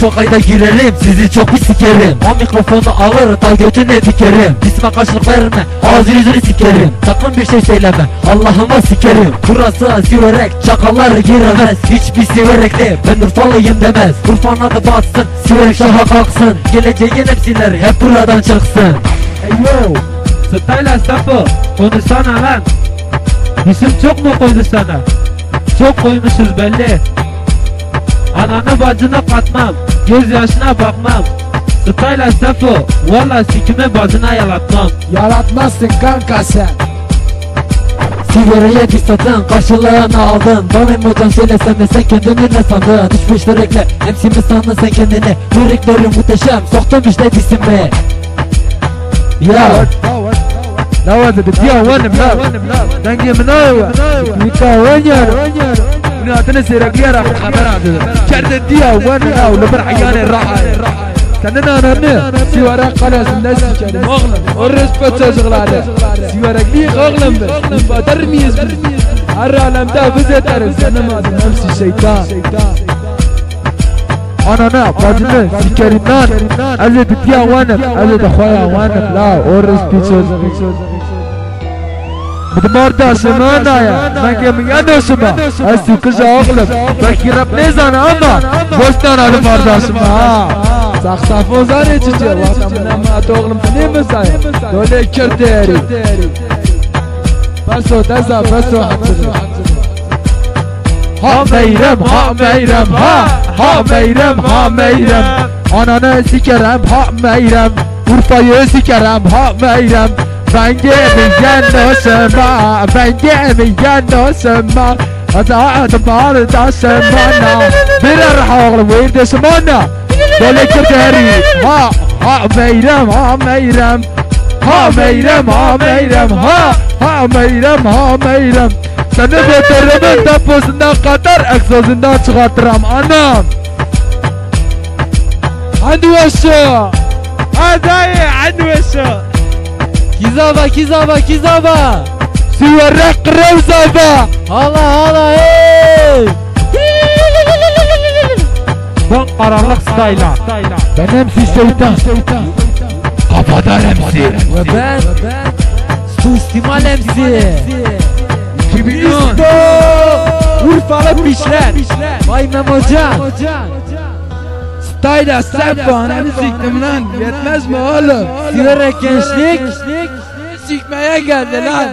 şu kayda girerim Sizi çok bir sikerim. O mikrofonu alır da götüne dikerim İsme karşılık verme ağzı yüzünü sikerim. Sakın bir şey söyleme Allah'ıma sikerim. Burası siverek çakallar giremez. Hiçbir siverekli ben Urfalıyım demez. Urfa'nın adı batsın siverek şaha kalksın. Geleceğin hepsiler hep buradan çıksın. Eyo Stayla Sapo Konuşsana lan. İsim çok mu koydu sana Çok koymuşuz belli Ananı bacına katmam Göz yaşına bakmam. Stayla Sapo Valla sikime bacına yalatmam Yaratmazsın kanka sen. Sigaraya bir satın karşılığını aldın. Bana hocam söylesene sen kendini ne sandın. Beş rekle MC mi sandın sen kendini. Liriklerim muhteşem soktum işte disimi Ya. Lava dedi? Diya vanim la Dengi minaya Mika wanyar Minatını ابن تنسر قيرة خبرات شعر الديا وأنا ولبر حياني الراحة كاننا أنا سيوارا قلس الناس كأن مغلم. ورس فتاز غلالة سيوارا قلي غلم بس نبادر ميز هرا لم تافز ترس أنا ما نفسي شيطان أنا أنا فاطمه سكرنان ازد ديا وأنا ازد أخويا وأنا لا ورس فتاز غلالة Mardasın ana ya. Ben kimin yanıyorsun ben Eski kız oğlum. Belki rap ne zana ama? Bostan alı mardasın ha Saksafon zar içici Vakamın ama oğlum. Ne mi say Dole kör deri Paso deza paso hatırı Ha meyrem ha meyrem ha Ha meyrem ha meyrem. Ananı sikerem ha meyrem. Urfa'yı sikerem ha meyrem فانجي من جنة وسماء فانجي من جنة وسماء أتعاد بارد أسمانا بلا رحول ويد اسمانا دولك تهري ها ها ميرم ها ميرم ها ميرم ها ميرم ها ها ميرم ها ميرم سنبه ترمه تبو زندان قطر اكسو زندان چغاترام انام عدوشو هذا عدوشو Kizaba kizaba kizaba. Siverek Revzaba Hala hala hey. Ben karanlık style'a. Ben MC şeytan Kafadar MC Ve ben Suistimal MC 2010 Urfalı piçler. Vay Memocan Style'a sen ananı siktim lan. Yetmez mi oğlum? Siverek gençlik Sikmeye geldi lan